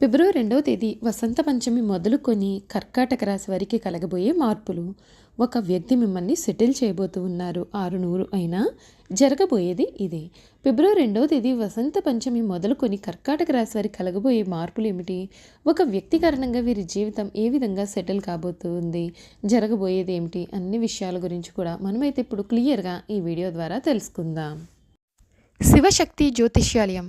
ఫిబ్రవరి రెండవ తేదీ వసంత పంచమి మొదలుకొని కర్కాటక రాశి వారికి కలగబోయే మార్పులు. ఒక వ్యక్తి మిమ్మల్ని సెటిల్ చేయబోతూ ఉన్నారు. ఆరు నూరు అయినా జరగబోయేది ఇదే. ఫిబ్రవరి రెండవ తేదీ వసంత పంచమి మొదలుకొని కర్కాటక రాశి వారికి కలగబోయే మార్పులు ఏమిటి? ఒక వ్యక్తి కారణంగా వీరి జీవితం ఏ విధంగా సెటిల్ కాబోతుంది? జరగబోయేది ఏమిటి? అన్ని విషయాల గురించి కూడా మనమైతే ఇప్పుడు క్లియర్గా ఈ వీడియో ద్వారా తెలుసుకుందాం. శివశక్తి జ్యోతిష్యాలయం.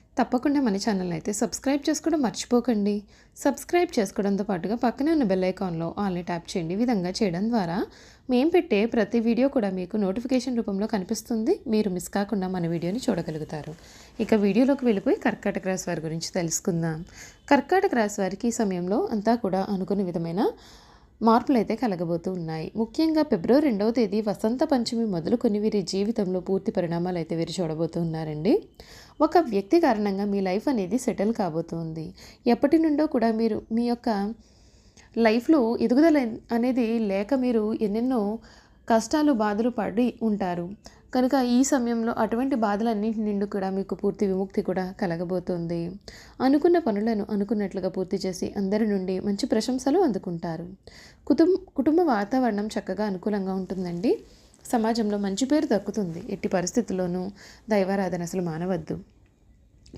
తప్పకుండా మన ఛానల్ని అయితే సబ్స్క్రైబ్ చేసుకోవడం మర్చిపోకండి. సబ్స్క్రైబ్ చేసుకోవడంతో పాటుగా పక్కనే ఉన్న బెల్ ఐకాన్లో ఆల్ని ట్యాప్ చేయండి. విధంగా చేయడం ద్వారా మేము పెట్టే ప్రతి వీడియో కూడా మీకు నోటిఫికేషన్ రూపంలో కనిపిస్తుంది. మీరు మిస్ కాకుండా మన వీడియోని చూడగలుగుతారు. ఇక వీడియోలోకి వెళ్ళిపోయి కర్కాటక రాశి వారి గురించి తెలుసుకుందాం. కర్కాటక రాశి వారికి ఈ సమయంలో అంతా కూడా అనుకున్న విధమైన మార్పులైతే కలగబోతూ ఉన్నాయి. ముఖ్యంగా ఫిబ్రవరి రెండవ తేదీ వసంత పంచమి మొదలుకొని వీరి జీవితంలో పూర్తి పరిణామాలు అయితే వీరు చూడబోతున్నారండి ఒక వ్యక్తి కారణంగా మీ లైఫ్ అనేది సెటిల్ కాబోతుంది. ఎప్పటి నుండో కూడా మీరు మీ యొక్క లైఫ్లో ఎదుగుదల అనేది లేక మీరు ఎన్నెన్నో కష్టాలు బాధలు పడి ఉంటారు. కనుక ఈ సమయంలో అటువంటి బాధలన్నింటి నుండి కూడా మీకు పూర్తి విముక్తి కూడా కలగబోతుంది. అనుకున్న పనులను అనుకున్నట్లుగా పూర్తి చేసి అందరి నుండి మంచి ప్రశంసలు అందుకుంటారు. కుటుంబ కుటుంబ వాతావరణం చక్కగా అనుకూలంగా ఉంటుందండి. సమాజంలో మంచి పేరు దక్కుతుంది. ఎట్టి పరిస్థితుల్లోనూ దైవారాధన అసలు మానవద్దు.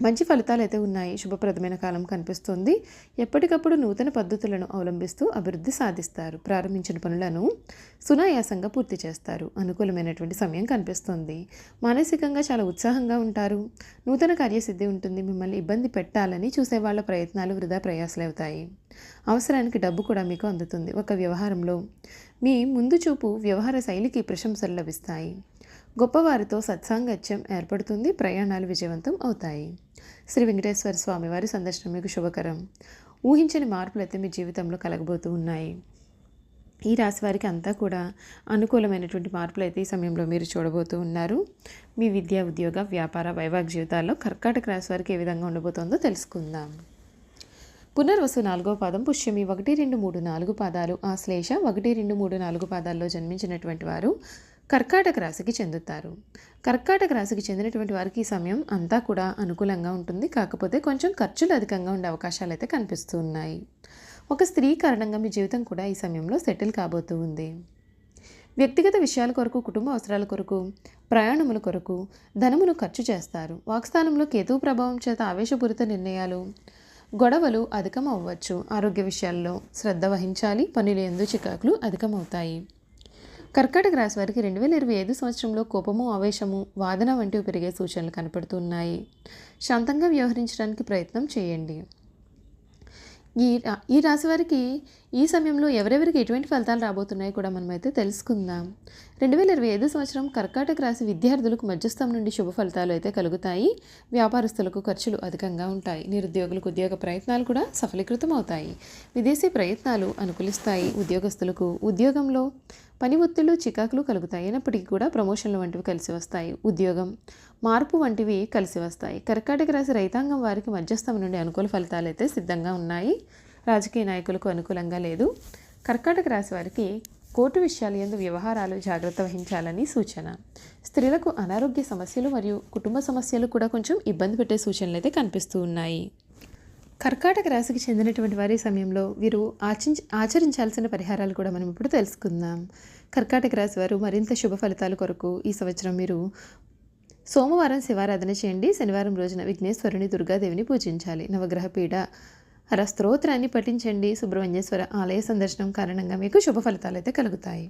మంచి ఫలితాలు అయితే ఉన్నాయి. శుభప్రదమైన కాలం కనిపిస్తుంది. ఎప్పటికప్పుడు నూతన పద్ధతులను అవలంబిస్తూ అభివృద్ధి సాధిస్తారు. ప్రారంభించిన పనులను సునాయాసంగా పూర్తి చేస్తారు. అనుకూలమైనటువంటి సమయం కనిపిస్తుంది. మానసికంగా చాలా ఉత్సాహంగా ఉంటారు. నూతన కార్యసిద్ధి ఉంటుంది. మిమ్మల్ని ఇబ్బంది పెట్టాలని చూసే వాళ్ళ ప్రయత్నాలు వృధా ప్రయాసలు అవుతాయి అవసరానికి డబ్బు కూడా మీకు అందుతుంది. ఒక వ్యవహారంలో మీ ముందు చూపు వ్యవహార శైలికి ప్రశంసలు లభిస్తాయి. గొప్పవారితో సత్సాంగత్యం ఏర్పడుతుంది. ప్రయాణాలు విజయవంతం అవుతాయి. శ్రీ వెంకటేశ్వర స్వామి వారి సందర్శనం మీకు శుభకరం. ఊహించని మార్పులు అయితే మీ జీవితంలో కలగబోతూ ఉన్నాయి. ఈ రాశి వారికి అంతా కూడా అనుకూలమైనటువంటి మార్పులు అయితే ఈ సమయంలో మీరు చూడబోతూ ఉన్నారు. మీ విద్యా ఉద్యోగ వ్యాపార వైవాహిక జీవితాల్లో కర్కాటక రాశి వారికి ఏ విధంగా ఉండబోతోందో తెలుసుకుందాం. పునర్వసు నాలుగో పాదం పుష్యమి ఒకటి రెండు మూడు నాలుగు పాదాలు ఆశ్లేష ఒకటి రెండు మూడు నాలుగు పాదాల్లో జన్మించినటువంటి వారు కర్కాటక రాశికి చెందుతారు. కర్కాటక రాశికి చెందినటువంటి వారికి ఈ సమయం అంతా కూడా అనుకూలంగా ఉంటుంది. కాకపోతే కొంచెం ఖర్చులు అధికంగా ఉండే అవకాశాలు అయితే కనిపిస్తూ ఉన్నాయి. ఒక స్త్రీ కారణంగా మీ జీవితం కూడా ఈ సమయంలో సెటిల్ కాబోతూ ఉంది. వ్యక్తిగత విషయాల కొరకు కుటుంబ అవసరాల కొరకు ప్రయాణముల కొరకు ధనమును ఖర్చు చేస్తారు. వాక్స్థానంలో కేతువు ప్రభావం చేత ఆవేశపూరిత నిర్ణయాలు గొడవలు అధికం అవ్వచ్చు ఆరోగ్య విషయాల్లో శ్రద్ధ వహించాలి. పనులు ఎందు చికాకులు అధికమవుతాయి. కర్కాటక రాశి వారికి రెండు వేల ఇరవై ఐదు సంవత్సరంలో కోపము ఆవేశము వాదన వంటివి పెరిగే సూచనలు కనపడుతున్నాయి. శాంతంగా వ్యవహరించడానికి ప్రయత్నం చేయండి. ఈ ఈ రాశి వారికి ఈ సమయంలో ఎవరెవరికి ఎటువంటి ఫలితాలు రాబోతున్నాయో కూడా మనమైతే తెలుసుకుందాం. రెండు వేల ఇరవై ఐదు సంవత్సరం కర్కాటక రాశి విద్యార్థులకు మధ్యస్థం నుండి శుభ ఫలితాలు అయితే కలుగుతాయి. వ్యాపారస్తులకు ఖర్చులు అధికంగా ఉంటాయి. నిరుద్యోగులకు ఉద్యోగ ప్రయత్నాలు కూడా సఫలీకృతం అవుతాయి విదేశీ ప్రయత్నాలు అనుకూలిస్తాయి. ఉద్యోగస్తులకు ఉద్యోగంలో పని ఒత్తిళ్ళు చికాకులు కలుగుతాయి. అయినప్పటికీ కూడా ప్రమోషన్లు వంటివి కలిసి వస్తాయి. ఉద్యోగం మార్పు వంటివి కలిసి వస్తాయి. కర్కాటక రాశి రైతాంగం వారికి మధ్యస్థం నుండి అనుకూల ఫలితాలు అయితే సిద్ధంగా ఉన్నాయి. రాజకీయ నాయకులకు అనుకూలంగా లేదు. కర్కాటక రాశి వారికి కోర్టు విషయాలు ఎందు వ్యవహారాలు జాగ్రత్త వహించాలని సూచన. స్త్రీలకు అనారోగ్య సమస్యలు మరియు కుటుంబ సమస్యలు కూడా కొంచెం ఇబ్బంది పెట్టే సూచనలు అయితే కనిపిస్తూ ఉన్నాయి. కర్కాటక రాశికి చెందినటువంటి వారి సమయంలో వీరు ఆచరించ ఆచరించాల్సిన పరిహారాలు కూడా మనం ఇప్పుడు తెలుసుకుందాం. కర్కాటక రాశి వారు మరింత శుభ ఫలితాల కొరకు ఈ సంవత్సరం మీరు సోమవారం శివారాధన చేయండి. శనివారం రోజున విఘ్నేశ్వరుని దుర్గాదేవిని పూజించాలి. నవగ్రహ పీడ హర స్తోత్రాన్ని పఠించండి. సుబ్రహ్మణ్యేశ్వర ఆలయ సందర్శనం కారణంగా మీకు శుభ ఫలితాలు అయితే కలుగుతాయి.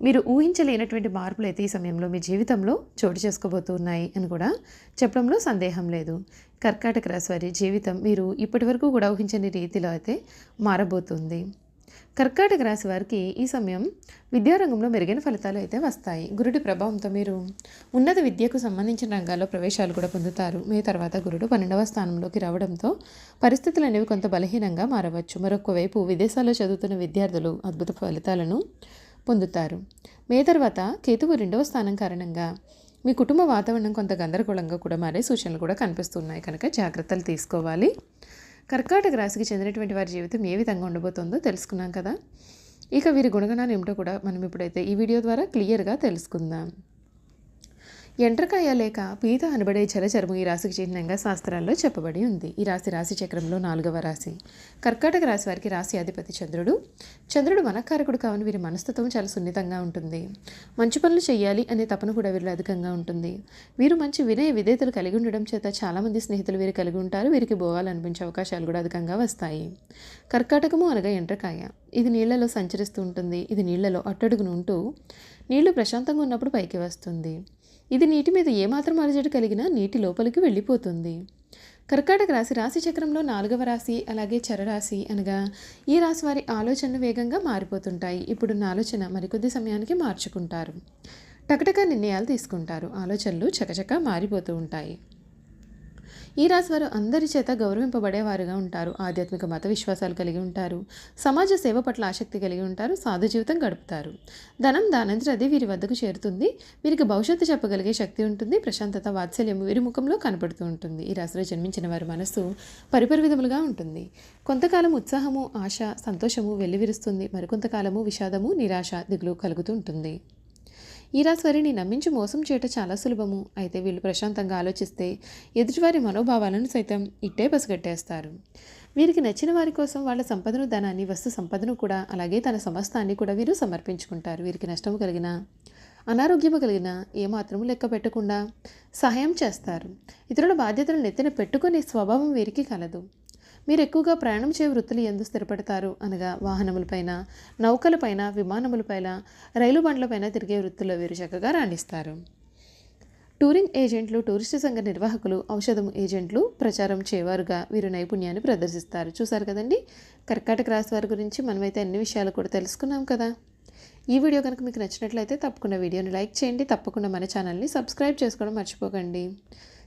మీరు ఊహించలేనటువంటి మార్పులు అయితే ఈ సమయంలో మీ జీవితంలో చోటు చేసుకోబోతున్నాయి అని కూడా చెప్పడంలో సందేహం లేదు. కర్కాటక రాశి వారి జీవితం మీరు ఇప్పటివరకు కూడా ఊహించని రీతిలో అయితే మారబోతుంది. కర్కాటక రాశి వారికి ఈ సమయం విద్యారంగంలో మెరుగైన ఫలితాలు అయితే వస్తాయి. గురుడి ప్రభావంతో మీరు ఉన్నత విద్యకు సంబంధించిన రంగాల్లో ప్రవేశాలు కూడా పొందుతారు. మీ తర్వాత గురుడు పన్నెండవ స్థానంలోకి రావడంతో పరిస్థితులు అనేవి కొంత బలహీనంగా మారవచ్చు. మరొక వైపు విదేశాల్లో చదువుతున్న విద్యార్థులు అద్భుత ఫలితాలను పొందుతారు. మే తర్వాత కేతువు రెండవ స్థానం కారణంగా మీ కుటుంబ వాతావరణం కొంత గందరగోళంగా కూడా మారే సూచనలు కూడా కనిపిస్తున్నాయి. కనుక జాగ్రత్తలు తీసుకోవాలి. కర్కాటక రాశికి చెందినటువంటి వారి జీవితం ఏ విధంగా ఉండబోతుందో తెలుసుకున్నాం కదా. ఇక వీరి గుణగణాలు ఏమిటో కూడా మనం ఇప్పుడైతే ఈ వీడియో ద్వారా క్లియర్గా తెలుసుకుందాం. ఎండ్రకాయ లేక పీత అనబడే జలచరము ఈ రాశికి చిహ్నంగా శాస్త్రాల్లో చెప్పబడి ఉంది. ఈ రాశి రాశి చక్రంలో నాలుగవ రాశి. కర్కాటక రాశి వారికి రాశి అధిపతి చంద్రుడు. చంద్రుడు మనకారకుడు కావని వీరి మనస్తత్వం చాలా సున్నితంగా ఉంటుంది. మంచి పనులు చేయాలి అనే తపన కూడా వీరిలో అధికంగా ఉంటుంది. వీరు మంచి వినయ విధేతలు కలిగి ఉండడం చేత చాలామంది స్నేహితులు వీరు కలిగి ఉంటారు. వీరికి బోవాలనిపించే అవకాశాలు కూడా అధికంగా వస్తాయి. కర్కాటకము అనగా ఎండ్రకాయ. ఇది నీళ్ళలో సంచరిస్తూ ఉంటుంది. ఇది నీళ్ళలో అట్టడుగును ఉంటూ నీళ్ళు ప్రశాంతంగా ఉన్నప్పుడు పైకి వస్తుంది. ఇది నీటి మీద ఏమాత్రం అలజడి కలిగినా నీటి లోపలికి వెళ్ళిపోతుంది. కర్కాటక రాశి రాశి చక్రంలో నాలుగవ రాశి అలాగే చరరాశి అనగా ఈ రాశి వారి ఆలోచనలు వేగంగా మారిపోతుంటాయి. ఇప్పుడున్న ఆలోచన మరికొద్ది సమయానికి మార్చుకుంటారు. టకటక నిర్ణయాలు తీసుకుంటారు. ఆలోచనలు చకచక మారిపోతూ ఉంటాయి. ఈ రాశి వారు అందరి చేత గౌరవింపబడేవారుగా ఉంటారు. ఆధ్యాత్మిక మత విశ్వాసాలు కలిగి ఉంటారు. సమాజ సేవ పట్ల ఆసక్తి కలిగి ఉంటారు. సాధు జీవితం గడుపుతారు. ధనం దానంతరది అది వీరి వద్దకు చేరుతుంది. వీరికి భవిష్యత్తు చెప్పగలిగే శక్తి ఉంటుంది. ప్రశాంతత వాత్సల్యం వీరి ముఖంలో కనపడుతూ ఉంటుంది. ఈ రాశిలో జన్మించిన వారి మనస్సు పరిపరి విధములుగా ఉంటుంది. కొంతకాలం ఉత్సాహము ఆశ సంతోషము వెల్లివిరుస్తుంది. మరికొంతకాలము విషాదము నిరాశ దిగులు కలుగుతూ ఉంటుంది. ఈ రాశి నమ్మించి మోసం చేయటం చాలా సులభము. అయితే వీళ్ళు ప్రశాంతంగా ఆలోచిస్తే ఎదుటివారి మనోభావాలను సైతం ఇట్టే పసిగట్టేస్తారు. వీరికి నచ్చిన వారి కోసం వాళ్ళ సంపదను ధనాన్ని వస్తు సంపదను కూడా అలాగే తన సమస్తాన్ని కూడా వీరు సమర్పించుకుంటారు. వీరికి నష్టము కలిగిన అనారోగ్యము కలిగిన ఏమాత్రము లెక్క పెట్టకుండా సహాయం చేస్తారు. ఇతరుల బాధ్యతలు నెత్తిన పెట్టుకునే స్వభావం వీరికి కలదు. మీరు ఎక్కువగా ప్రయాణం చే వృత్తులు ఎందు స్థిరపడతారు అనగా వాహనములపైన నౌకలపైన విమానములపైన రైలు బండ్లపైన తిరిగే వృత్తుల్లో వీరు చక్కగా రాణిస్తారు. టూరింగ్ ఏజెంట్లు టూరిస్టు సంఘ నిర్వాహకులు ఔషధం ఏజెంట్లు ప్రచారం చేయవారుగా వీరు నైపుణ్యాన్ని ప్రదర్శిస్తారు. చూసారు కదండి? కర్కాటక రాశి వారి గురించి మనమైతే అన్ని విషయాలు కూడా తెలుసుకున్నాం కదా. ఈ వీడియో కనుక మీకు నచ్చినట్లయితే తప్పకుండా వీడియోని లైక్ చేయండి. తప్పకుండా మన ఛానల్ని సబ్స్క్రైబ్ చేసుకోవడం మర్చిపోకండి.